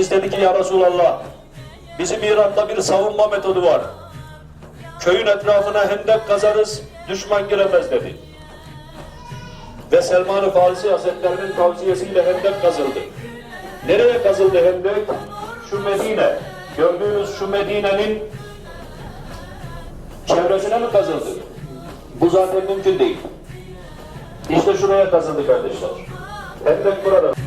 Efendimiz dedi ki ya Resulallah bizim İran'da bir savunma metodu var. Köyün etrafına hendek kazarız, düşman giremez dedi. Ve Selman-ı Farisi Hazretlerinin tavsiyesiyle hendek kazıldı. Nereye kazıldı hendek? Şu Medine. Gördüğünüz şu Medine'nin çevresine mi kazıldı? Bu zaten mümkün değil. İşte şuraya kazıldı kardeşler. Hendek burada.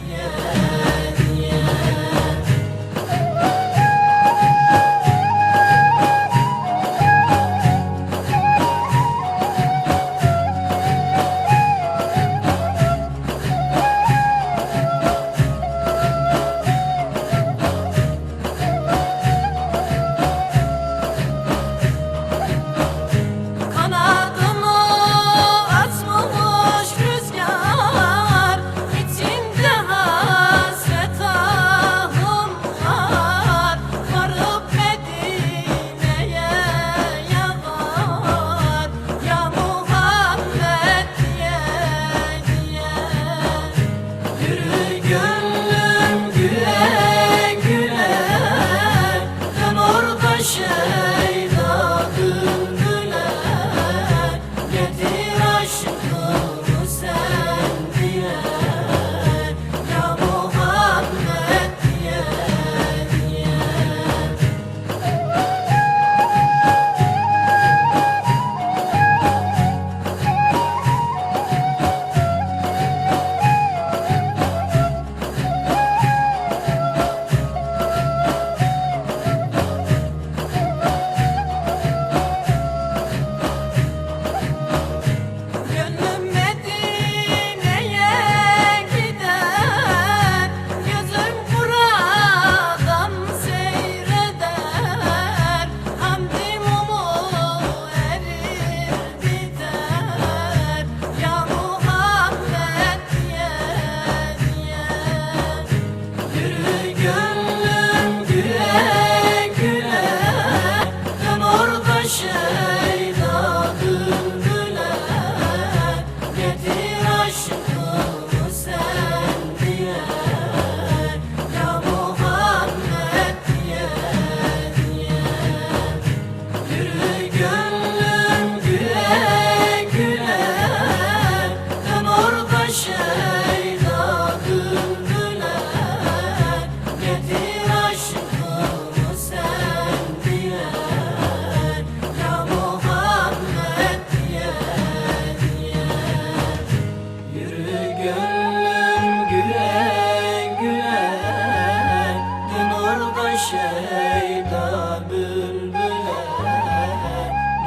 şeyda bülbüle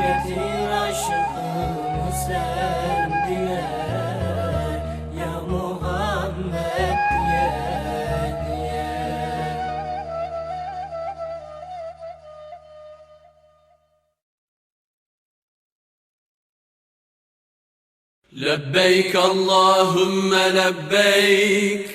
Getir aşkını sen diye Ya Muhammed diye diye لبيك اللهم لبيك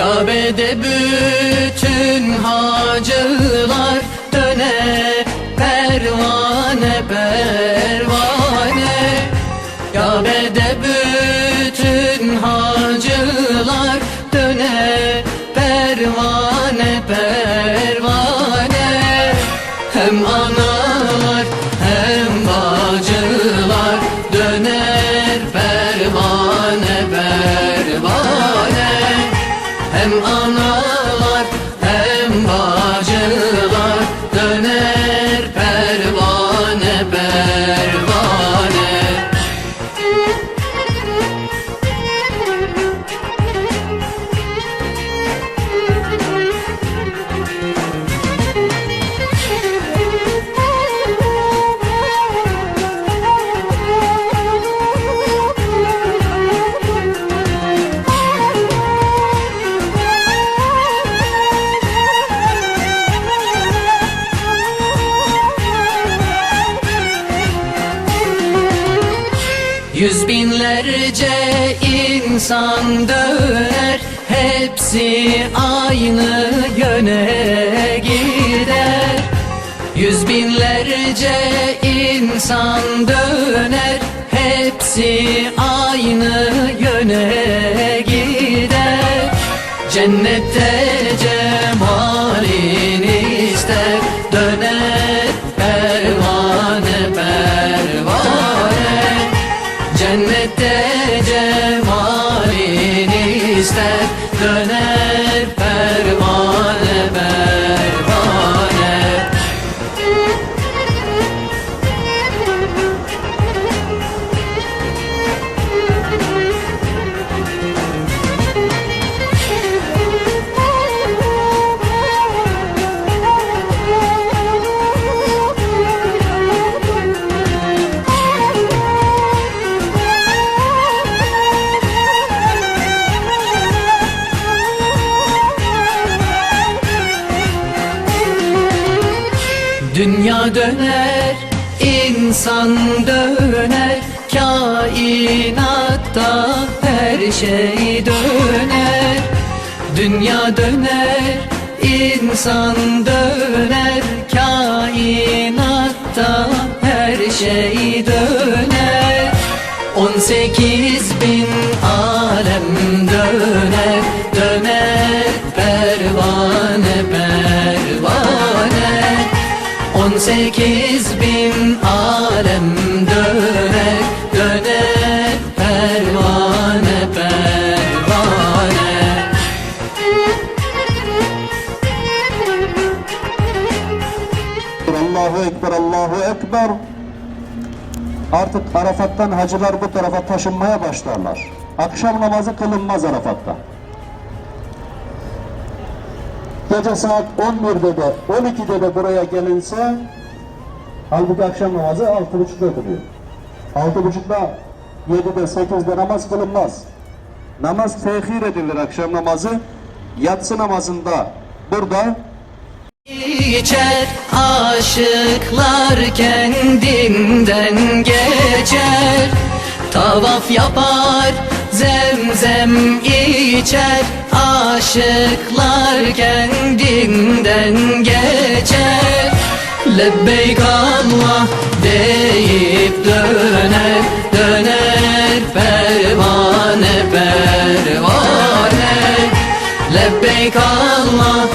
Kabe'de bütün hacılar döner pervane pervane insan döner Hepsi aynı yöne gider. Yüz binlerce insan döner Hepsi aynı yöne gider. Cennette cemalini ister Döner pervane pervane. Cennette Döner döner insan döner Kainatta her şey döner. Dünya döner insan döner Kainatta her şey döner. 18 sekiz bin alem döner Döner pervane pervane Allahu Ekber, Allahu Ekber. Artık Arafat'tan hacılar bu tarafa taşınmaya başlarlar. Akşam namazı kılınmaz Arafat'ta. Gece saat 11'de de 12'de de buraya gelinse halbuki akşam namazı 6.30'da kılıyor. 6.30'da 7'de 8'de namaz kılınmaz. Namaz tehir edilir akşam namazı. Yatsı namazında burada İçer aşıklar kendinden geçer Tavaf yapar zemzem içer Aşıklar kendinden geçer Lebbeyk Allah deyip döner Döner pervane pervane. Lebbeyk Allah